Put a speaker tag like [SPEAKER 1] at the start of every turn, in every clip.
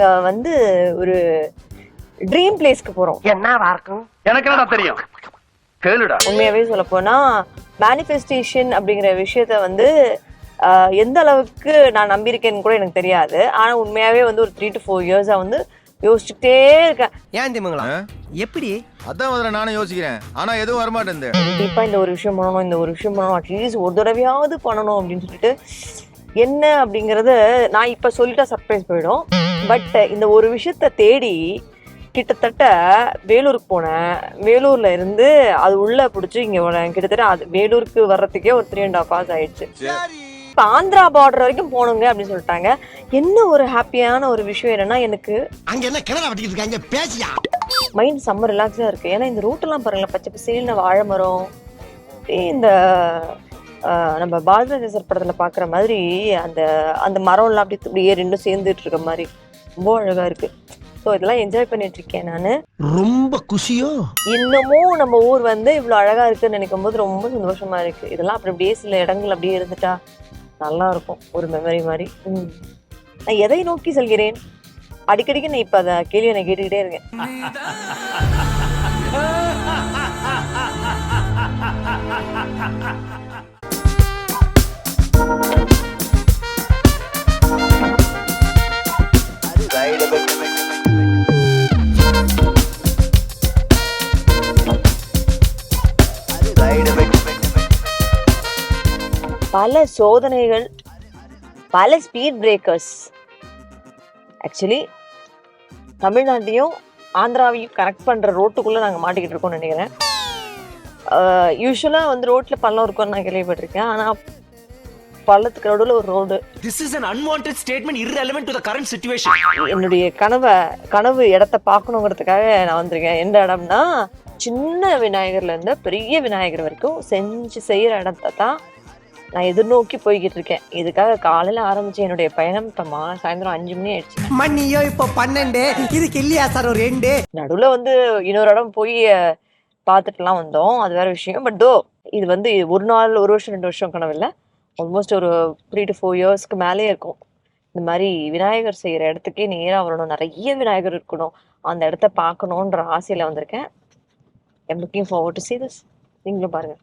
[SPEAKER 1] நாங்க வந்து ஒரு ட்ரீம் பிளேஸ்க்கு போறோம்.
[SPEAKER 2] எனக்கு என்னடா தெரியும்? கேளுடா.
[SPEAKER 1] உண்மையாவே சொல்ல போனா மேனிஃபெஸ்டேஷன் அப்படிங்கிற விஷயத்த வந்து எந்த அளவுக்கு நான் நம்பியிருக்கேன்னு கூட எனக்கு தெரியாது. ஆனா உண்மையாவே வந்து ஒரு த்ரீ டு ஃபோர் இயர்ஸா வந்து யோசிச்சுட்டே இருக்கேன்.
[SPEAKER 3] ஏன் திமுங்களா எப்படி?
[SPEAKER 4] அதான் முதல்ல நானும் யோசிக்கிறேன். ஆனா எதுவும் வரமாட்டேன்
[SPEAKER 1] கண்டிப்பா இந்த ஒரு விஷயம் பண்ணணும் இந்த ஒரு விஷயம் பண்ணணும் அட்லீஸ்ட் ஒரு தடவையாவது பண்ணணும் அப்படின்னு சொல்லிட்டு என்ன அப்படிங்கறது நான் இப்ப சொல்லிட்டா சர்ப்ரைஸ் போயிடும். பட் இந்த ஒரு விஷயத்த தேடி கிட்டத்தட்ட வேலூருக்கு போனேன். வேலூர்ல இருந்து அது உள்ள பிடிச்சி இங்க கிட்டத்தட்ட அது வேலூருக்கு வர்றதுக்கே ஒரு த்ரீ அண்ட் ஹாஃப் ஹவர்ஸ் ஆயிடுச்சு. இப்போ ஆந்திரா பார்டர் வரைக்கும் போகணுங்க அப்படின்னு சொல்லிட்டாங்க. என்ன ஒரு ஹாப்பியான ஒரு விஷயம் என்னன்னா எனக்கு
[SPEAKER 3] அங்க என்ன கிணறு வட்டிக்கிட்டு இருக்காங்க? பேசியா?
[SPEAKER 1] மைண்ட் செம்ம ரிலாக்ஸாக இருக்குது ஏன்னா இந்த ரூட்டெல்லாம் பாருங்களேன். பச்சை பசேல்னு வாழை மரம் இந்த நம்ம பாரதிராஜர் படத்தில் பார்க்குற மாதிரி அந்த அந்த மரம்லாம் அப்படி அப்படியே ரெண்டும் சேர்ந்துட்டு இருக்க மாதிரி. ரொம்ப அழகாக இருக்குது ஸோ இதெல்லாம் என்ஜாய் பண்ணிட்டு இருக்கேன் நான்.
[SPEAKER 3] ரொம்ப குஷியோ?
[SPEAKER 1] இன்னமும் நம்ம ஊர் வந்து இவ்வளோ அழகாக இருக்குன்னு நினைக்கும் போது ரொம்ப சந்தோஷமா இருக்கு. இதெல்லாம் அப்படி அப்படியே சில இடங்கள் அப்படியே இருந்துட்டா நல்லா இருக்கும். ஒரு மெமரி மாதிரி. ம். நான் எதை நோக்கி செல்கிறேன்? அடிக்கடிக்கு நான் இப்போ அதை கேள்வியை நான் கேட்டுக்கிட்டே இருக்கேன். பல சோதனைகள் பல ஸ்பீட் பிரேக்கர்ஸ் ஆக்சுவலி தமிழ்நாட்டையும் ஆந்திராவையும் கனெக்ட் பண்ணுற ரோட்டுக்குள்ளே நாங்கள் மாட்டிக்கிட்டு இருக்கோம்னு நினைக்கிறேன். யூஸ்வலாக வந்து ரோட்டில் பள்ளம் இருக்கும்னு நான் கேள்விப்பட்டிருக்கேன். ஆனால் பள்ளத்துக்கு நடுவில் ஒரு road
[SPEAKER 5] This is an unwanted statement irrelevant to the current situation.
[SPEAKER 1] என்னுடைய கனவை கனவு இடத்த பார்க்கணுங்கிறதுக்காக நான் வந்திருக்கேன். எந்த இடம்னா சின்ன விநாயகர்ல இருந்து பெரிய விநாயகர் வரைக்கும் செஞ்சு செய்யற இடத்த தான் நான் எதிர்நோக்கி போய்கிட்டு இருக்கேன் இதுக்காக காலையில ஆரம்பிச்ச என்னுடைய பயணம் இப்போ மா சாயந்தரம் அஞ்சு மணி ஆயிடுச்சு.
[SPEAKER 3] மணியோ இப்ப பன்னெண்டு. இதுக்கு இல்லையா சார் ஒரு ரெண்டு?
[SPEAKER 1] நடுவுல வந்து இன்னொரு இடம் போய் பார்த்துட்டுலாம் வந்தோம். அது வேற விஷயம். பட் தோ இது வந்து ஒரு நாள் ஒரு வருஷம் ரெண்டு வருஷம் கனவு இல்லை ஆல்மோஸ்ட் ஒரு த்ரீ டு ஃபோர் இயர்ஸ்க்கு மேலே இருக்கும். இந்த மாதிரி விநாயகர் செய்கிற இடத்துக்கே நேராக வரணும். நிறைய விநாயகர் இருக்கணும். அந்த இடத்த பார்க்கணுன்ற ஆசையில் வந்திருக்கேன். I'm looking forward to see this. நீங்களும் பாருங்க.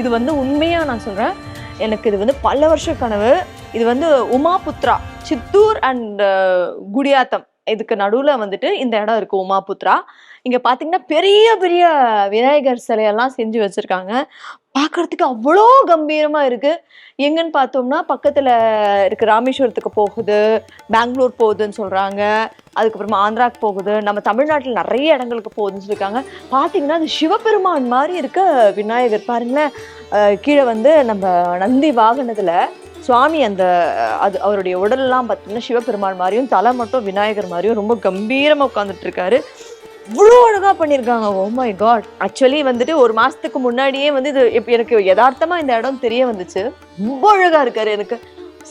[SPEAKER 1] இது வந்து உண்மையாக நான் சொல்கிறேன் எனக்கு இது வந்து பல வருஷ கனவு. இது வந்து உமாபுத்ரா சித்தூர் அண்ட் குடியாத்தம். இதுக்கு நடுவில் வந்துட்டு இந்த இடம் இருக்குது உமாபுத்ரா. இங்கே பார்த்தீங்கன்னா பெரிய பெரிய விநாயகர் சிலையெல்லாம் செஞ்சு வச்சுருக்காங்க. பார்க்கறதுக்கு அவ்வளோ கம்பீரமாக இருக்குது எங்கன்னு பார்த்தோம்னா பக்கத்தில் இருக்க ராமேஸ்வரத்துக்கு போகுது பெங்களூர் போகுதுன்னு சொல்கிறாங்க அதுக்கப்புறமா ஆந்திராக்கு போகுது. நம்ம தமிழ்நாட்டில் நிறைய இடங்களுக்கு போகுதுன்னு சொல்லியிருக்காங்க. பார்த்தீங்கன்னா அது சிவபெருமான் மாதிரி இருக்க விநாயகர் பாருங்களேன். கீழே வந்து நம்ம நந்தி வாகனத்தில் சுவாமி அந்த அது அவருடைய உடலெல்லாம் பார்த்தீங்கன்னா சிவபெருமான் மாதிரியும் தலை மட்டும் விநாயகர் மாதிரியும் ரொம்ப கம்பீரமாக உட்காந்துட்டு இருக்காரு. இவ்வளோ அழகா பண்ணியிருக்காங்க oh oh my God actually வந்துட்டு ஒரு மாசத்துக்கு முன்னாடியே வந்து இது இப்போ எனக்கு யதார்த்தமாக இந்த இடம் தெரிய வந்துச்சு. ரொம்ப அழகா இருக்காரு எனக்கு.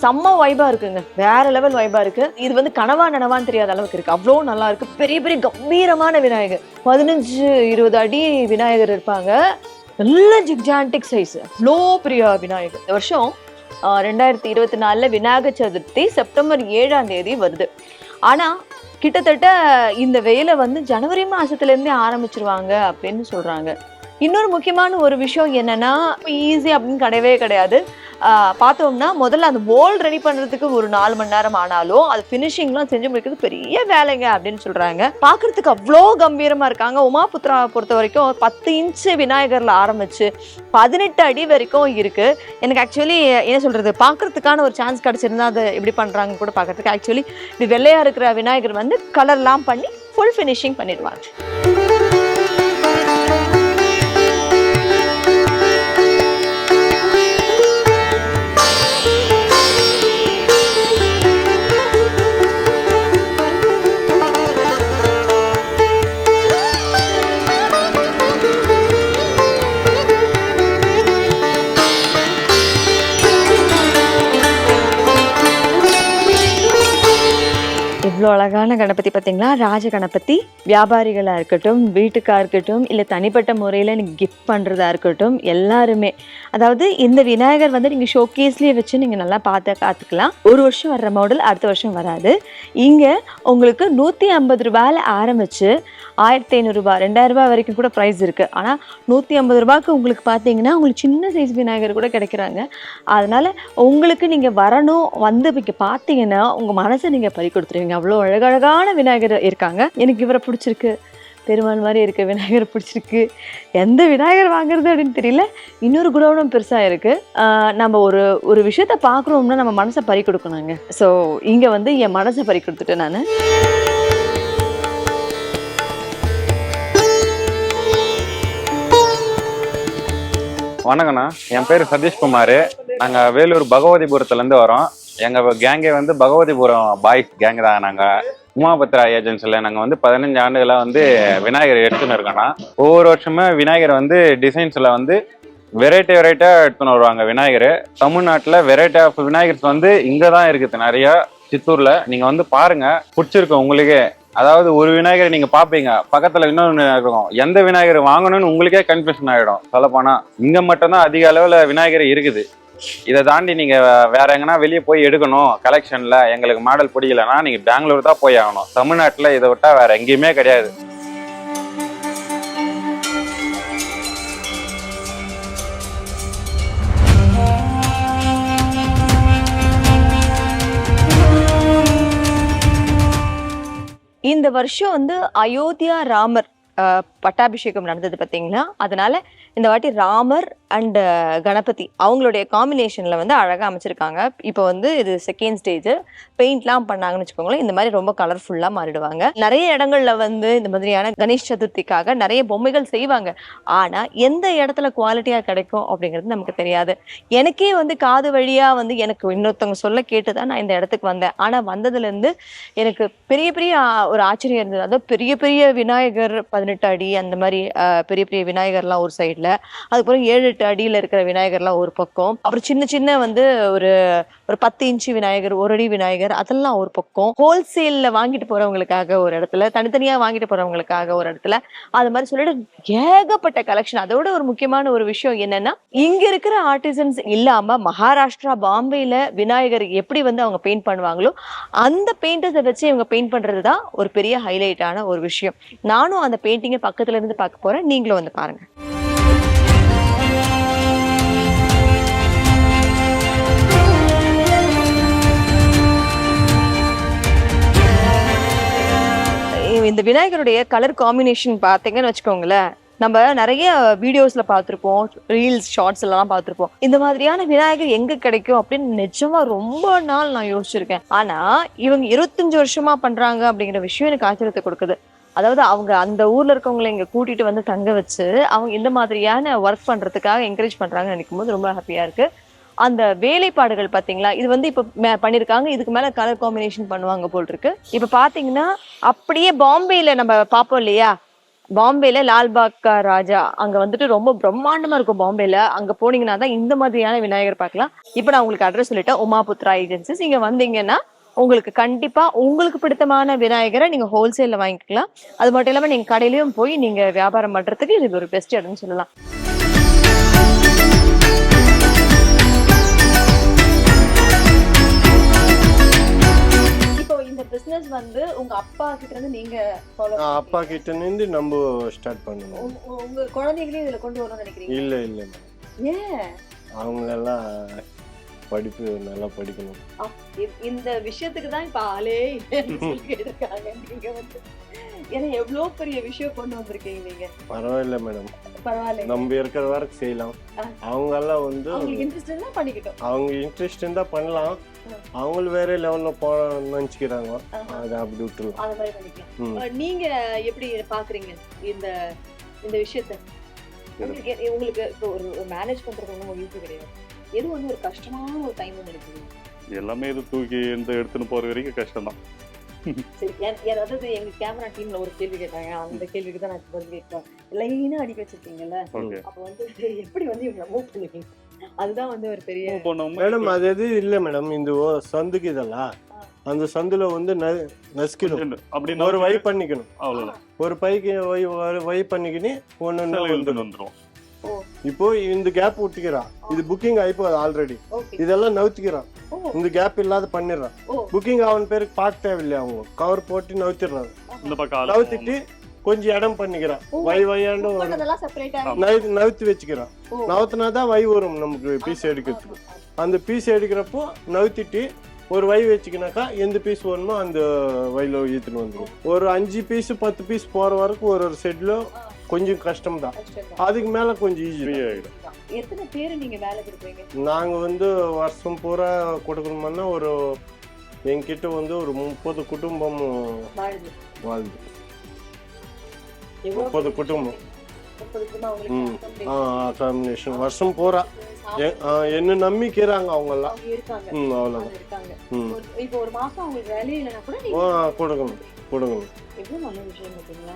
[SPEAKER 1] செம்ம வைபா இருக்குங்க. வேற லெவல் வைபா இருக்கு. இது வந்து கனவா நனவான்னு தெரியாத அளவுக்கு இருக்கு. அவ்வளோ நல்லா இருக்கு. பெரிய பெரிய கம்பீரமான விநாயகர். பதினஞ்சு இருபது அடி விநாயகர் இருப்பாங்க. நல்ல ஜிக்ஜான்டிக் சைஸ் அவ்வளோ பெரிய விநாயகர். இந்த வருஷம் ஆஹ், ரெண்டாயிரத்தி இருபத்தி நாலுல விநாயகர் சதுர்த்தி செப்டம்பர் ஏழாம் தேதி வருது. ஆனா கிட்டத்தட்ட இந்த வேலை வந்து ஜனவரி மாதத்துலேருந்தே ஆரம்பிச்சிருவாங்க அப்படின்னு சொல்றாங்க. இன்னொரு முக்கியமான ஒரு விஷயம் என்னன்னா ஈஸி அப்படின்னு கிடையவே கிடையாது. பார்த்தோம்னா முதல்ல அந்த போல் ரெடி பண்ணுறதுக்கு ஒரு நாலு மணி நேரம் ஆனாலும் அது ஃபினிஷிங்லாம் செஞ்சு முடிக்கிறது பெரிய வேலைங்க அப்படின்னு சொல்கிறாங்க பார்க்குறதுக்கு அவ்வளோ கம்பீரமாக இருக்காங்க. உமாபுத்ரா பொறுத்த வரைக்கும் பத்து இன்ச்சு விநாயகரில் ஆரம்பிச்சு பதினெட்டு அடி வரைக்கும் இருக்குது எனக்கு ஆக்சுவலி என்ன சொல்கிறது பார்க்குறதுக்கான ஒரு சான்ஸ் கிடச்சிருந்தா அதை எப்படி பண்ணுறாங்க கூட பார்க்கறதுக்கு ஆக்சுவலி இப்படி வெள்ளையாக இருக்கிற விநாயகர் வந்து கலர்லாம் பண்ணி ஃபுல் ஃபினிஷிங் பண்ணிடுவாங்க இவ்வளோ அழகான கணபதி பார்த்தீங்களா? ராஜ கணபதி. வியாபாரிகளாக இருக்கட்டும் வீட்டுக்காக இருக்கட்டும் இல்லை தனிப்பட்ட முறையில் நீங்கள் கிஃப்ட் பண்ணுறதா இருக்கட்டும் எல்லாருமே. அதாவது இந்த விநாயகர் வந்து நீங்கள் ஷோகேஸ்லேயே வச்சு நீங்கள் நல்லா பார்த்து காத்துக்கலாம் ஒரு வருஷம் வர்ற மாடல் அடுத்த வருஷம் வராது. இங்கே உங்களுக்கு நூற்றி ஐம்பது ரூபாயில் ஆரம்பித்து ஆயிரத்தி ஐநூறுரூபா ரெண்டாயிரரூபா வரைக்கும் கூட ப்ரைஸ் இருக்குது ஆனால் நூற்றி ஐம்பது ரூபாய்க்கு உங்களுக்கு பார்த்தீங்கன்னா உங்களுக்கு சின்ன சைஸ் விநாயகர் கூட கிடைக்கிறாங்க. அதனால் உங்களுக்கு நீங்கள் வரணும் வந்து இங்கே பார்த்தீங்கன்னா உங்கள் மனசை நீங்கள் பறி கொடுத்துருவீங்க. அவ்வளோ அவ்வளோ அழகழகான விநாயகர் இருக்காங்க. எனக்கு இவரை பிடிச்சிருக்கு. பெருமான் மாதிரி இருக்க விநாயகர் பிடிச்சிருக்கு. எந்த விநாயகர் வாங்குறது அப்படின்னு தெரியல. இன்னொரு குடோனும் பெருசாக இருக்குது நம்ம ஒரு ஒரு விஷயத்த பார்க்குறோம்னா நம்ம மனசை பறி கொடுக்கணுங்க ஸோ இங்கே வந்து என் மனசை பறி கொடுத்துட்டேன் நான்.
[SPEAKER 6] வணக்கண்ணா என் பேர் சதீஷ்குமார். நாங்கள் வேலூர் பகவதிபுரத்துலேருந்து வரோம். எங்கள் கேங்கே வந்து பகவதிபுரம் பாய்ஸ் கேங் தான். நாங்கள் உமாபத்ரா ஏஜென்சியில் நாங்கள் வந்து பதினஞ்சு ஆண்டுகளாக வந்து விநாயகர் எடுத்துன்னு இருக்கோம்னா ஒவ்வொரு வருஷமும் விநாயகர் வந்து டிசைன்ஸில் வந்து வெரைட்டி வெரைட்டியாக எடுத்துன்னு வருவாங்க விநாயகர். தமிழ்நாட்டில் வெரைட்டி ஆஃப் விநாயகர்ஸ் வந்து இங்கே தான் இருக்குது நிறையா சித்தூரில். நீங்கள் வந்து பாருங்கள் பிடிச்சிருக்கும் உங்களுக்கே. அதாவது ஒரு விநாயகர் நீங்க பாப்பீங்க பக்கத்துல இன்னொன்று இருக்கும். எந்த விநாயகர் வாங்கணும்னு உங்களுக்கே கன்ஃபியூஷன் ஆயிடும். சொல்லப்போனா இங்க மட்டும்தான் அதிக அளவுல விநாயகர் இருக்குது. இதை தாண்டி நீங்கள் வேற எங்கன்னா வெளியே போய் எடுக்கணும் கலெக்ஷனில் எங்களுக்கு மாடல் பிடிக்கலன்னா நீங்கள் பெங்களூர் தான் போய் ஆகணும். தமிழ்நாட்டில் இதை விட்டால் வேற எங்கேயுமே கிடையாது.
[SPEAKER 1] இந்த வருஷம் வந்து அயோத்தியா ராமர் பட்டாபிஷேகம் நடந்தது பார்த்தீங்களா? அதனால இந்த வாட்டி ராமர் அண்டு uh, கணபதி அவங்களுடைய காம்பினேஷனில் வந்து அழகாக அமைச்சிருக்காங்க. இப்போ வந்து இது செகண்ட் ஸ்டேஜ் பெயிண்ட்லாம் பண்ணாங்கன்னு வச்சுக்கோங்களேன் இந்த மாதிரி ரொம்ப கலர்ஃபுல்லாக மாறிடுவாங்க. நிறைய இடங்கள்ல வந்து இந்த மாதிரியான கணேஷ் சதுர்த்திக்காக நிறைய பொம்மைகள் செய்வாங்க. ஆனால் எந்த இடத்துல குவாலிட்டியாக கிடைக்கும் அப்படிங்கிறது நமக்கு தெரியாது. எனக்கே வந்து காது வழியாக வந்து எனக்கு இன்னொருத்தவங்க சொல்ல கேட்டு தான் நான் இந்த இடத்துக்கு வந்தேன். ஆனால் வந்ததுலேருந்து எனக்கு பெரிய பெரிய ஒரு ஆச்சரியம் இருந்தது. அதாவது பெரிய பெரிய விநாயகர் பதினெட்டு அடி அந்த மாதிரி பெரிய பெரிய விநாயகர்லாம் ஒரு சைடில் அதுக்கப்புறம் ஏழு எட்டு அடியில் இருக்கிற விநாயகர்லாம் ஒரு பக்கம். அப்புறம் சின்ன சின்ன வந்து ஒரு ஒரு பத்து இன்ச்சு விநாயகர் ஒரு அடி விநாயகர் அதெல்லாம் ஒரு பக்கம். ஹோல்சேலில் வாங்கிட்டு போறவங்களுக்காக ஒரு இடத்துல தனித்தனியாக வாங்கிட்டு போகிறவங்களுக்காக ஒரு இடத்துல. அது மாதிரி சொல்லிட்டு ஏகப்பட்ட கலெக்ஷன் அதோட ஒரு முக்கியமான ஒரு விஷயம் என்னன்னா இங்க இருக்கிற ஆர்டிசன்ஸ் இல்லாம மகாராஷ்டிரா பாம்பேல விநாயகர் எப்படி வந்து அவங்க பெயிண்ட் பண்ணுவாங்களோ அந்த பெயிண்டர்ஸை வச்சு இவங்க பெயிண்ட் பண்றது தான் ஒரு பெரிய ஹைலைட்டான ஒரு விஷயம். நானும் அந்த பெயிண்டிங்கை பக்கத்துல இருந்து பார்க்க போறேன். நீங்களும் வந்து பாருங்க. இந்த விநாயகருடைய கலர் காம்பினேஷன் பார்த்தீங்கன்னு வச்சுக்கோங்களேன் நம்ம நிறைய வீடியோஸ்ல பார்த்துருப்போம் ரீல்ஸ் ஷார்ட்ஸ் எல்லாம் பார்த்துருப்போம். இந்த மாதிரியான விநாயகர் எங்க கிடைக்கும் அப்படின்னு நிஜமா ரொம்ப நாள் நான் யோசிச்சிருக்கேன். ஆனா இவங்க இருபத்தஞ்சு வருஷமா பண்றாங்க அப்படிங்கிற விஷயம் எனக்கு ஆச்சரியத்தை கொடுக்குது. அதாவது அவங்க அந்த ஊர்ல இருக்கவங்களை இங்க கூட்டிட்டு வந்து தங்க வச்சு அவங்க இந்த மாதிரியான ஒர்க் பண்றதுக்காக என்கரேஜ் பண்றாங்கன்னு நினைக்கும் போது ரொம்ப ஹாப்பியா இருக்கு. அந்த வேலைப்பாடுகள் பார்த்தீங்களா இது வந்து இப்போ மே- இதுக்கு மேலே கலர் காம்பினேஷன் பண்ணுவாங்க போல் இருக்கு இப்போ பார்த்தீங்கன்னா அப்படியே பாம்பேயில் நம்ம பார்ப்போம் இல்லையா? பாம்பேல லால்பாக்கா ராஜா. அங்க வந்துட்டு ரொம்ப பிரம்மாண்டமா இருக்கும் பாம்பேல. அங்க போனீங்கன்னா தான் இந்த மாதிரியான விநாயகர் பார்க்கலாம். இப்போ நான் உங்களுக்கு அட்ரஸ் சொல்லிட்டேன். உமாபுத்ரா ஏஜென்சிஸ் இங்க வந்தீங்கன்னா உங்களுக்கு கண்டிப்பா உங்களுக்கு பிடித்தமான விநாயகரை நீங்க ஹோல்சேல்ல வாங்கிக்கலாம். அது மட்டும் இல்லாம நீங்க கடையிலயும் போய் நீங்க வியாபாரம் பண்றதுக்கு இது ஒரு பெஸ்ட் இடம்னு சொல்லலாம். பிசினஸ் வந்து உங்க அப்பா கிட்ட இருந்து நீங்க ஃபாலோ
[SPEAKER 7] அப்பா கிட்ட இருந்து நம்ம ஸ்டார்ட் பண்ணணும்.
[SPEAKER 1] உங்க குழந்தைகளையும் இதுல கொண்டு வரணும்னு நினைக்கிறீங்க?
[SPEAKER 7] இல்ல இல்ல
[SPEAKER 1] ஏன்?
[SPEAKER 7] அவங்களெல்லாம் படிப்பு நல்லா படிக்கணும்.
[SPEAKER 1] இந்த விஷயத்துக்கு தான் இப்ப ஆளே கேட்டிருக்காங்க. நீங்க வந்து ஏன்னா எவ்வளவு பெரிய விஷயம் கொண்டு வந்திருக்கீங்க நீங்க.
[SPEAKER 7] பரவாயில்ல மேடம்
[SPEAKER 1] பரவாயில்ல
[SPEAKER 7] நம்ம இருக்கிற வரைக்கும் செய்யலாம். அவங்க எல்லாம் வந்து
[SPEAKER 1] அவங்களுக்கு இன்ட்ரெஸ்ட் இருந்தா பண்ணிக்கிட்டோம்.
[SPEAKER 7] அவங்க இன்ட்ரெஸ்ட் இருந்தா பண்ணலாம். அவங்களும் வேற லெவல்ல போன நினைச்சுக்கிறாங்க. அதை அப்படி விட்டுருலாம்
[SPEAKER 1] அந்த மாதிரி பண்ணிக்கலாம்.
[SPEAKER 7] ம்.
[SPEAKER 1] அஹ் நீங்க எப்படி பாக்குறீங்க இந்த இந்த விஷயத்த? உங்களுக்கு இப்போ ஒரு மேனேஜ் பண்றது ஒன்றும் ஈஸி கிடையாது. எது வந்து ஒரு கஷ்டமான ஒரு டைம் நினைக்கிறீங்க
[SPEAKER 8] எல்லாமே இது தூக்கி இந்த எடுத்துன்னு போற வரைக்கும் கஷ்டம் தான்
[SPEAKER 1] சரி எங்க கேமரா டீம்ல ஒரு கேள்வி கேட்டாங்க. அந்த கேள்விக்கு தான் நான் பதில் கேட்கிறேன். லைனா அடிக்க வச்சிருக்கீங்கல்ல? அப்ப வந்து எப்படி வந்து இவங்க மூவ் பண்ணுவீங்க அதுதான் வந்து ஒரு பெரிய
[SPEAKER 7] மேடம் அது எது இல்ல மேடம் இந்த ஓ- சந்துக்கு இதெல்லாம் அந்த சந்துல வந்து ந- நசுக்கணும்
[SPEAKER 8] அப்படின்னு
[SPEAKER 7] ஒரு வை பண்ணிக்கணும்.
[SPEAKER 8] அவ்வளவுதான்.
[SPEAKER 7] ஒரு பைக்கு வை ஒரு வை பண்ணிக்கின்னு ஒன்னு வந்துடும் இப்போ இந்த கேப் விட்டுக்கிறான் இது புக்கிங் ஆயிப்போது ஆல்ரெடி இதெல்லாம் நவுத்திக்கிறான். இந்த கேப் இல்லாத பண்ணிடுறான். புக்கிங் அவன் பேருக்கு பார்க்க தேவையில்லையா அவங்க. கவர் போட்டு நவுத்திடுறாங்க. நவுத்திட்டு கொஞ்சம் இடம் பண்ணிக்கிறான். வை வையாண்டு நவுத்தி வச்சுக்கிறான். நவுத்தினா தான் வை வரும் நமக்கு பீஸ் எடுக்கிறதுக்கு. அந்த பீஸ் எடுக்கிறப்போ நவுத்திட்டு ஒரு வை வச்சுக்கினாக்கா எந்த பீஸ் வேணுமோ அந்த வைல ஈத்துன்னு வந்துடும் ஒரு அஞ்சு பீஸ் பத்து பீஸ் போற வரைக்கும் ஒரு ஒரு செட்ல கொஞ்சம் கஷ்டம் தான் அதுக்கு மேல கொஞ்சம் ஈஸி
[SPEAKER 8] ஆயிடும்.
[SPEAKER 1] எத்தனை பேரு நீங்க வேலை கொடுக்குறீங்க
[SPEAKER 7] நாங்க வந்து வருஷம் பூரா கொடுக்கணும்னா ஒரு என்கிட்ட வந்து ஒரு முப்பது குடும்பம் வாழ்ந்து. முப்பது குடும்பம். காம்பினேஷன் வருஷம் பூரா. என்ன நம்பிக்கிறாங்க அவங்க எல்லாம் ம் அவ்வளோதான் ம். கொடுக்கணும். கொடுக்கணும்.
[SPEAKER 1] எவ்வளவு நல்ல விஷயம் பார்த்தீங்களா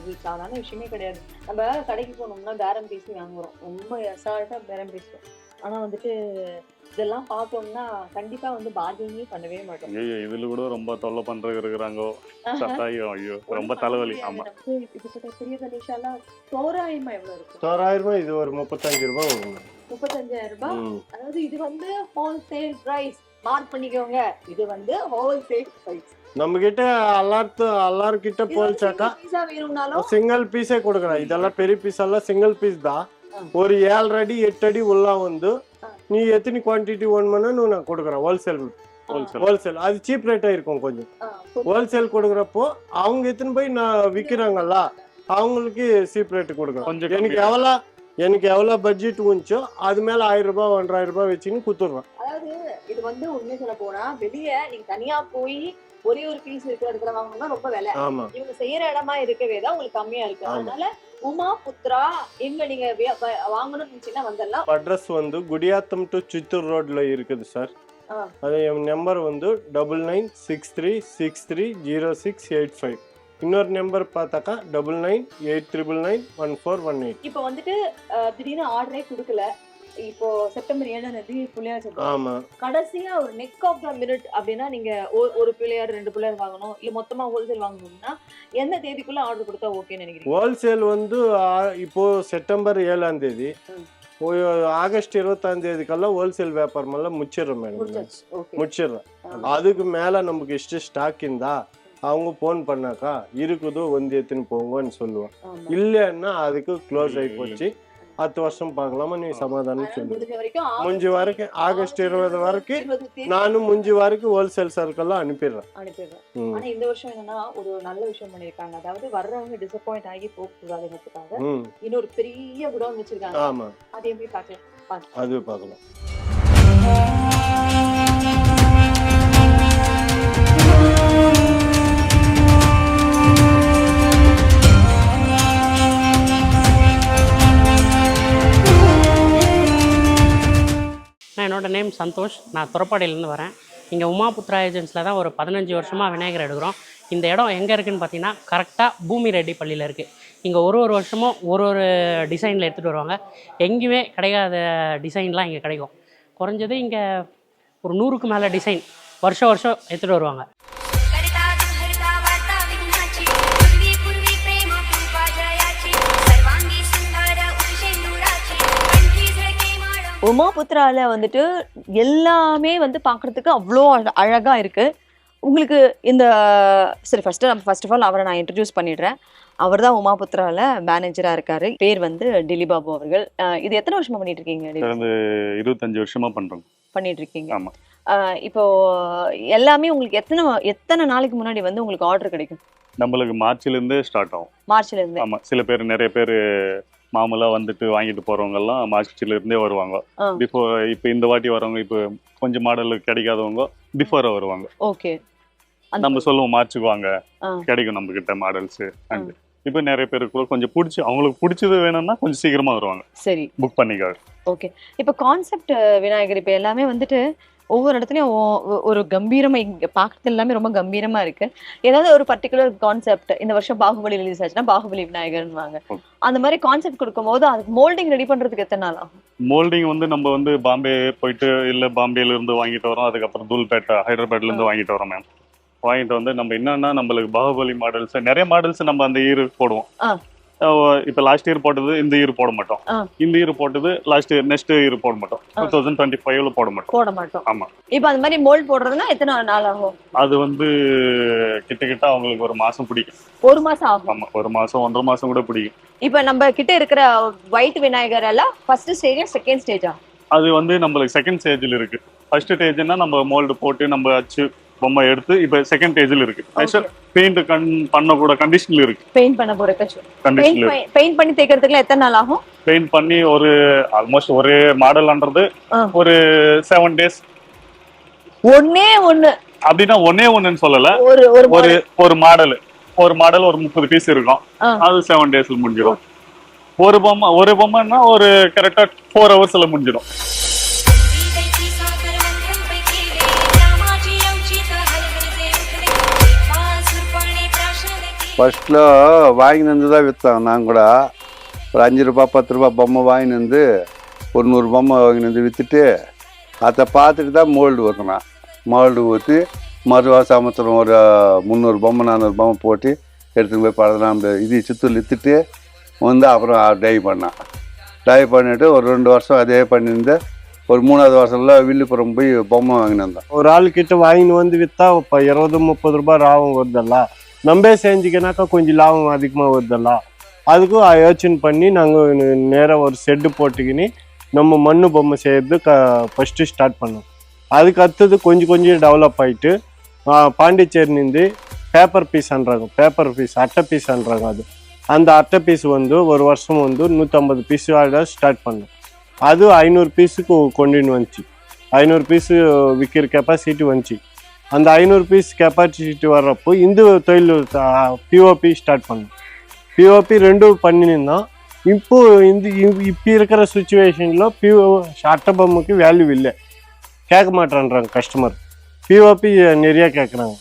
[SPEAKER 1] இது சாதாரண விஷயமே கிடையாது. நம்ம கடைக்கு போனோம்னா பேரம் பேசி வாங்குறோம். ரொம்ப அசால்ட்டா பேரம் பேசுவோம் ஆனா வந்துட்டு இதெல்லாம் பார்த்தோம்னா கண்டிப்பா வந்து பார்கெனிங்கே பண்ணவே மாட்டோம்.
[SPEAKER 8] ஐயோ இதுல கூட ரொம்ப தொல்லை பண்றது இருக்கிறாங்க. சட்டாயும் ஐயோ ரொம்ப தலைவலி. ஆமா.
[SPEAKER 1] இப்படிப்பட்ட பெரிய கணேஷாலாம் தோராயமா எவ்வளவு இருக்கும்?
[SPEAKER 7] தோராயிரம் ரூபாய் இது ஒரு முப்பத்தஞ்சு ரூபாய் வரும்
[SPEAKER 1] முப்பத்தஞ்சாயிரம் ரூபாய்? அதாவது இது வந்து ஹோல்சேல் பிரைஸ் மார்க் பண்ணிக்கோங்க. இது வந்து ஹோல்சேல் பிரைஸ்
[SPEAKER 7] நம்ம கிட்ட எல்லாத்து எல்லார்கிட்ட போல்ச்சாக்கா சிங்கிள் பீஸே கொடுக்குறேன் இதெல்லாம் பெரிய பீஸ் எல்லாம் சிங்கிள் பீஸ் தான். ஒரு ஏழு அடி எட்டு அடி உள்ள வந்து. நீ எத்தனை குவான்டிட்டி வேணுமோ நான் கொடுக்குறேன் ஹோல்சேல்
[SPEAKER 8] ஹோல்சேல்
[SPEAKER 7] ஹோல்சேல் அது சீப் ரேட்டா இருக்கும் கொஞ்சம். ஹோல்சேல் கொடுக்குறப்போ அவங்க எத்தனை போய் நான் விற்கிறாங்கல்ல அவங்களுக்கு சீப் ரேட்டு கொடுக்குறேன்
[SPEAKER 8] கொஞ்சம்
[SPEAKER 7] எனக்கு. எவ்வளோ எனக்கு எவ்வளோ பட்ஜெட் வந்துச்சோ அது மேலே ஆயிரம் ரூபாய் ஒன்றரை ரூபாய் வச்சுன்னு குத்துடுறேன்
[SPEAKER 1] அதாவது இது வந்து உண்மை சொல்ல போனா வெளிய நீங்க தனியா போய் ஒரே ஒரு பீஸ் இருக்கிற இடத்துல வாங்கணும்னா ரொம்ப விலை. இவங்க செய்யற இடமா இருக்கவே தான் உங்களுக்கு கம்மியா இருக்கு. அதனால உமா புத்ரா எங்க நீங்க வாங்கணும்னு நினைச்சீங்கன்னா வந்துடலாம்.
[SPEAKER 7] அட்ரஸ் வந்து குடியாத்தம் டு சித்தூர் ரோட்ல இருக்குது சார். அது என் நம்பர் வந்து double nine six three six three zero six eight five இன்னொரு நம்பர் பார்த்தாக்கா double nine eight triple nine one four one eight
[SPEAKER 1] இப்போ வந்துட்டு திடீர்னு ஆர்டரே கொடுக்கல. இப்போ செப்டம்பர் ஏழாம் தேதி பிள்ளையார் சதுர்த்தி. கடைசியா ஒரு நெக் ஆஃப் த மினிட் அப்படின்னா நீங்க ஒரு- பிள்ளையார் ரெண்டு பிள்ளையார் வாங்கணும். இல்ல மொத்தமா ஹோல்சேல் வாங்கணும்னா எந்த தேதிக்குள்ள ஆர்டர் கொடுத்தா ஓகேன்னு நினைக்கிறீங்க?
[SPEAKER 7] ஹோல்சேல் வந்து இப்போ செப்டம்பர் ஏழாம் தேதி ஆகஸ்ட் இருபத்தாம் தேதிக்கெல்லாம் ஹோல்சேல் வியாபாரமெல்லாம் முடிச்சிடுறோம் மேடம் முடிச்சிடுறேன் அதுக்கு மேலே நமக்கு இஷ்ட ஸ்டாக் இருந்தா அவங்க ஃபோன் பண்ணாக்கா இருக்குதோ வந்து எடுத்துன்னு போங்கன்னு சொல்லுவேன்
[SPEAKER 1] ஆமா.
[SPEAKER 7] இல்லைன்னா அதுக்கு க்ளோஸ் ஆகி போச்சு. பத்து வருஷம் பார்க்கலாமா? நீ சமாதானம் சொல்லு.
[SPEAKER 1] முடிஞ்ச வரைக்கும்
[SPEAKER 7] ஆகஸ்ட் இருபது வரைக்கும் நானும் முடிஞ்ச வரைக்கும் ஹோல்சேல் சர்க்கெல்லாம் அனுப்பிடுறேன்.
[SPEAKER 1] அனுப்பிடுறேன். ஆனா இந்த வருஷம் என்னன்னா ஒரு நல்ல விஷயம் பண்ணிருக்காங்க அதாவது வர்றவங்க டிசப்பாயிண்ட் ஆகி போக கூடாதுங்கிறதுக்காக இன்னொரு பெரிய குடோன் வச்சிருக்காங்க.
[SPEAKER 7] ஆமா.
[SPEAKER 1] அது எப்படி பாக்கலாம்
[SPEAKER 7] அது பார்க்கலாம்.
[SPEAKER 9] என்னோட நேம் சந்தோஷ். நான் துறப்பாடியிலேருந்து வரேன். இங்கே உமாபுத்ரா ஏஜென்சியில் தான் ஒரு பதினஞ்சு வருஷமாக விநாயகர் எடுக்கிறோம். இந்த இடம் எங்கே இருக்குதுன்னு பார்த்தீங்கன்னா கரெக்டாக பூமி ரெட்டி பள்ளியில் இருக்குது இங்கே ஒரு ஒரு வருஷமும் ஒரு ஒரு டிசைனில் எடுத்துகிட்டு வருவாங்க. எங்கேயுமே கிடைக்காத டிசைன்லாம் இங்கே கிடைக்கும். குறைஞ்சது இங்கே ஒரு நூறுக்கு மேலே டிசைன் வருஷம் வருஷம் எடுத்துகிட்டு வருவாங்க.
[SPEAKER 10] माळ
[SPEAKER 1] உமாபுத்ரால வந்துட்டு எல்லாமே வந்து பார்க்கறதுக்கு அவ்வளோ அழ- அழகா இருக்கு. உங்களுக்கு இந்த சரி ஃபர்ஸ்ட் நம்ம ஃபர்ஸ்ட் ஆஃப் ஆல் அவரை நான் இன்ட்ரடியூஸ் பண்ணிடுறேன். அவர் தான் உமாபுத்ரால மேனேஜரா இருக்காரு. பேர் வந்து டிலி பாபு அவர்கள். இது எத்தனை வருஷமா பண்ணிட்டு இருக்கீங்க?
[SPEAKER 8] கடந்த இருபத்தஞ்சு வருஷமா பண்றோம்.
[SPEAKER 1] பண்ணிட்டு இருக்கீங்க.
[SPEAKER 8] ஆமா.
[SPEAKER 1] அஹ் இப்போ எல்லாமே உங்களுக்கு எத்தனை எத்தனை நாளைக்கு முன்னாடி வந்து உங்களுக்கு ஆர்டர் கிடைக்கும்?
[SPEAKER 8] நம்மளுக்கு மார்ச்ல இருந்தே ஸ்டார்ட் ஆகும்.
[SPEAKER 1] மார்ச்ல இருந்து.
[SPEAKER 8] ஆமா சில பேர் நிறைய பேர் மாமூலா வந்துட்டு வாங்கிட்டு போறவங்க எல்லாம் மார்ச்ல இருந்தே வருவாங்க. பிஃபோர் இப்போ இந்த வாட்டி வரவங்க இப்போ கொஞ்சம் மாடல் கிடைக்காதவங்க பிஃபோரா வருவாங்க.
[SPEAKER 1] ஓகே.
[SPEAKER 8] நம்ம சொல்லுவோம் மார்ச்சுக்கு வாங்க
[SPEAKER 1] ஆ.
[SPEAKER 8] கிடைக்கும் நம்ம கிட்ட மாடல்ஸ் அண்ட் இப்போ நிறைய பேருக்கு கொஞ்சம் பிடிச்சி அவங்களுக்கு பிடிச்சது வேணும்னா கொஞ்சம் சீக்கிரமா வருவாங்க.
[SPEAKER 1] சரி.
[SPEAKER 8] புக் பண்ணிக்காது
[SPEAKER 1] ஓகே. இப்போ கான்செப்ட் விநாயகர் இப்போ எல்லாமே வந்துட்டு ஒவ்வொரு இடத்துலயும் ஒரு கம்பீரமா இங்க பார்க்கறது எல்லாமே ரொம்ப கம்பீரமா இருக்கு. ஏதாவது ஒரு பர்டிகுலர் கான்செப்ட் இந்த வருஷம் பாகுபலி ரிலீஸ் ஆச்சுன்னா பாகுபலி விநாயகர்னுவாங்க
[SPEAKER 8] Okay.
[SPEAKER 1] அந்த மாதிரி கான்செப்ட் கொடுக்கும்போது அதுக்கு மோல்டிங் ரெடி பண்றதுக்கு எத்தனை நாள் ஆகும்?
[SPEAKER 8] மோல்டிங் வந்து நம்ம வந்து பாம்பே போயிட்டு இல்ல பாம்பேல இருந்து வாங்கிட்டு வரோம். அதுக்கப்புறம் தூல்பேட்டை ஹைதராபாத்ல இருந்து வாங்கிட்டு வரோம் மேம் வாங்கிட்டு வந்து நம்ம என்னன்னா நம்மளுக்கு பாகுபலி மாடல்ஸ் நிறைய மாடல்ஸ் நம்ம அந்த இயர் போடுவோம். இப்ப லாஸ்ட் இயர் போட்டது இந்த இயர் போட மாட்டோம். இந்த இயர் போட்டது லாஸ்ட் இயர் நெக்ஸ்ட் இயர் போட மாட்டோம். டூ தௌசண்ட் டுவெண்ட்டி ஃபைவ்ல போட மாட்டோம்.
[SPEAKER 1] போட மாட்டோம்.
[SPEAKER 8] ஆமா.
[SPEAKER 1] இப்போ அந்த மாதிரி மோல்ட் போடுறதுன்னா எத்தனை நாள் ஆகும்?
[SPEAKER 8] அது வந்து கிட்ட கிட்ட அவங்களுக்கு ஒரு மாசம் பிடிக்கும்.
[SPEAKER 1] ஒரு மாசம் ஆகும்.
[SPEAKER 8] ஆமா ஒரு மாசம் ஒன்றரை மாசம் கூட பிடிக்கும்.
[SPEAKER 1] இப்போ நம்ம கிட்ட இருக்கிற ஒயிட் விநாயகர் எல்லாம் ஃபர்ஸ்ட் ஸ்டேஜா செகண்ட் ஸ்டேஜா
[SPEAKER 8] அது வந்து நம்மளுக்கு செகண்ட் ஸ்டேஜில் இருக்கு. ஃபர்ஸ்ட் ஸ்டேஜ்னா நம்ம மோல்டு போட்டு நம்ம அச்சு பொம்மை எடுத்து இப்ப செகண்ட் ஸ்டேஜில் இருக்கு. நெக்ஸ்ட் பெயிண்ட் கண் பண்ண கூட கண்டிஷன்ல இருக்கு.
[SPEAKER 1] பெயிண்ட் பண்ண போற
[SPEAKER 8] கண்டிஷன்ல
[SPEAKER 1] பெயிண்ட் பண்ணி தேய்க்கிறதுக்குலாம் எத்தனை நாள் ஆகும்?
[SPEAKER 8] பெயிண்ட் பண்ணி ஒரு ஆல்மோஸ்ட் ஒரு மாடல்ன்றது. ஒரு செவன் டேஸ்
[SPEAKER 1] ஒண்ணே ஒண்ணு.
[SPEAKER 8] அப்படின்னா ஒன்னே ஒண்ணுன்னு சொல்லல.
[SPEAKER 1] ஒரு ஒரு
[SPEAKER 8] ஒரு மாடல் ஒரு மாடல் ஒரு முப்பது பீஸ் இருக்கும். அது செவன் டேஸ்ல முடிஞ்சிடும் ஒரு பொம்மை ஒரு பொம்மைன்னா ஒரு கரெக்டா ஃபோர் ஹவர்ஸ்ல முடிஞ்சிடும்
[SPEAKER 11] ஃபஸ்ட்டில் ఫస్ట్లో தான் விற்றோம் నాకు கூட ஒரு அஞ்சு ரூபா பத்து ரூபா பொம்மை வாங்கின்னு வந்து ஒரு நூறு பொம்மை வாங்கின்னு வந்து விற்றுட்டு அதை பார்த்துட்டு தான் மோல்டு ஊற்றினேன் மோல்டு ஊற்றி மறு சமத்துரம் ஒரு முந்நூறு பொம்மை நானூறு பொம்மை போட்டு எடுத்துகிட்டு போய் பழதலாம் இது சித்தூர் விற்றுட்டு வந்து அப்புறம் டை பண்ணேன் டை பண்ணிவிட்டு ஒரு ரெண்டு வருஷம் அதே பண்ணியிருந்து ஒரு மூணாவது வருஷம்ல வில்லுப்புறம் போய் பொம்மை வாங்கினு வந்தேன்.
[SPEAKER 7] ஒரு ஆள் கிட்ட வாங்கின்னு வந்து விற்றா இப்போ இருபது முப்பது ரூபாய் ராவும் வருதல்ல. நம்பே செஞ்சுக்கனாக்கா கொஞ்சம் லாபம் அதிகமாக வருதல்ல? அதுக்கும் யோசனை பண்ணி நாங்கள் நேராக ஒரு செட்டு போட்டுக்கின்னு நம்ம மண்ணு பொம்மை செய்யறது க ஃபஸ்ட்டு ஸ்டார்ட் பண்ணோம். அதுக்கு அடுத்தது கொஞ்சம் கொஞ்சம் டெவலப் ஆகிட்டு பாண்டிச்சேரிலேருந்து பேப்பர் பீஸ் அன்றாங்க. பேப்பர் பீஸ் அட்டை பீஸ் அன்றாங்க அது. அந்த அட்டை பீஸ் வந்து ஒரு வருஷம் வந்து நூற்றம்பது பீஸ் ஸ்டார்ட் பண்ணோம். அது ஐநூறு பீஸுக்கு கொண்டுன்னு வந்துச்சு. ஐநூறு பீஸு விற்கிற கெப்பாசிட்டி வந்துச்சு. அந்த ஐநூறு பீஸ் கெப்பாசிட்டி வர்றப்போ இந்த தொழில் பிஓபி ஸ்டார்ட் பண்ணோம் பிஓபி ரெண்டும் பண்ணியிருந்தோம் இப்போ இந்த இப்போ இருக்கிற சுச்சுவேஷனில் பிஓ அட்டை பொம்மைக்கு வேல்யூ இல்லை. கேட்க மாட்டேன்றாங்க கஸ்டமர் பிஓபி நிறையா கேட்குறாங்க.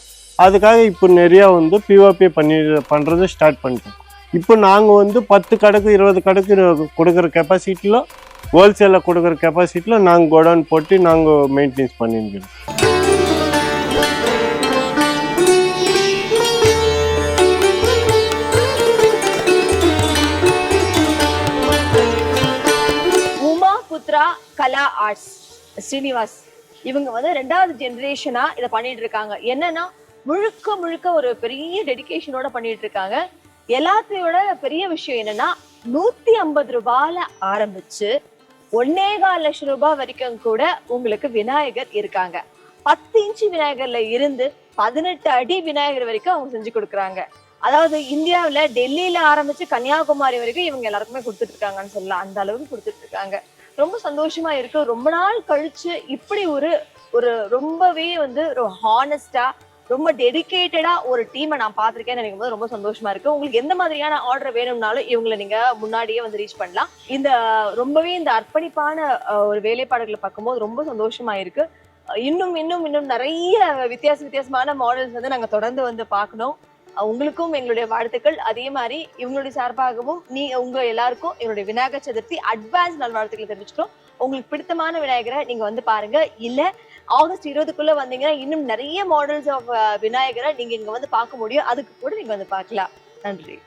[SPEAKER 7] அதுக்காக இப்போ நிறையா வந்து பிஓபி பண்ணி பண்ணுறது ஸ்டார்ட் பண்ணிட்டோம். இப்போ நாங்கள் வந்து பத்து கடைக்கு இருபது கடைக்கு கொடுக்குற கெப்பாசிட்டியில் ஹோல்சேலில் கொடுக்குற கெப்பாசிட்டியில் நாங்கள் கோடவுன் போட்டு நாங்கள் மெயின்டெனன்ஸ் பண்ணிருக்கோம்
[SPEAKER 1] கலா ஆர்ட்ஸ் ஸ்ரீனிவாஸ் இவங்க வந்து ரெண்டாவது ஜெனரேஷனா இதை பண்ணிட்டு இருக்காங்க என்னன்னா முழுக்க முழுக்க ஒரு பெரிய டெடிகேஷனோட பண்ணிட்டு இருக்காங்க எல்லாத்தையோட பெரிய விஷயம் என்னன்னா நூத்தி ஐம்பது ரூபாயில ஆரம்பிச்சு ஒன்னே கால் லட்சம் ரூபாய் வரைக்கும் கூட உங்களுக்கு விநாயகர் இருக்காங்க. பத்து இன்ச்சு விநாயகர்ல இருந்து பதினெட்டு அடி விநாயகர் வரைக்கும் அவங்க செஞ்சு கொடுக்குறாங்க. அதாவது இந்தியாவில் டெல்லியில ஆரம்பிச்சு கன்னியாகுமரி வரைக்கும் இவங்க எல்லாருக்குமே கொடுத்துட்டு இருக்காங்கன்னு சொல்லலாம். அந்த அளவுக்கு கொடுத்துட்டு இருக்காங்க. ரொம்ப சந்தோஷமா இருக்கு. ரொம்ப நாள் கழிச்சு இப்படி ஒரு ஒரு ரொம்பவே வந்து ஹானஸ்டா ரொம்ப டெடிக்கேட்டடா ஒரு டீமை நான் பார்த்திருக்கேன்னு நினைக்கும் போது ரொம்ப சந்தோஷமா இருக்கு. உங்களுக்கு எந்த மாதிரியான ஆர்டர் வேணும்னாலும் இவங்களை நீங்க முன்னாடியே வந்து ரீச் பண்ணலாம். இந்த ரொம்பவே இந்த அர்ப்பணிப்பான ஒரு வேலைப்பாடுகளை பார்க்கும்போது ரொம்ப சந்தோஷமா இருக்கு. இன்னும் இன்னும் இன்னும் நிறைய வித்தியாச வித்தியாசமான மாடல்ஸ் வந்து நாங்க தொடர்ந்து வந்து பார்க்கணும். உங்களுக்கும் எங்களுடைய வாழ்த்துக்கள். அதே மாதிரி இவங்களுடைய சார்பாகவும் நீ உங்க எல்லாருக்கும் என்னுடைய விநாயகர் சதுர்த்தி அட்வான்ஸ் நல்வாழ்த்துக்களை தெரிவிச்சுக்கிறோம். உங்களுக்கு பிடித்தமான விநாயகரை நீங்க வந்து பாருங்க. இல்ல ஆகஸ்ட் இருபதுக்குள்ள வந்தீங்கன்னா இன்னும் நிறைய மாடல்ஸ் ஆஃப் விநாயகரை நீங்க இங்க வந்து பார்க்க முடியும். அதுக்கு கூட நீங்க வந்து பார்க்கலாம். நன்றி.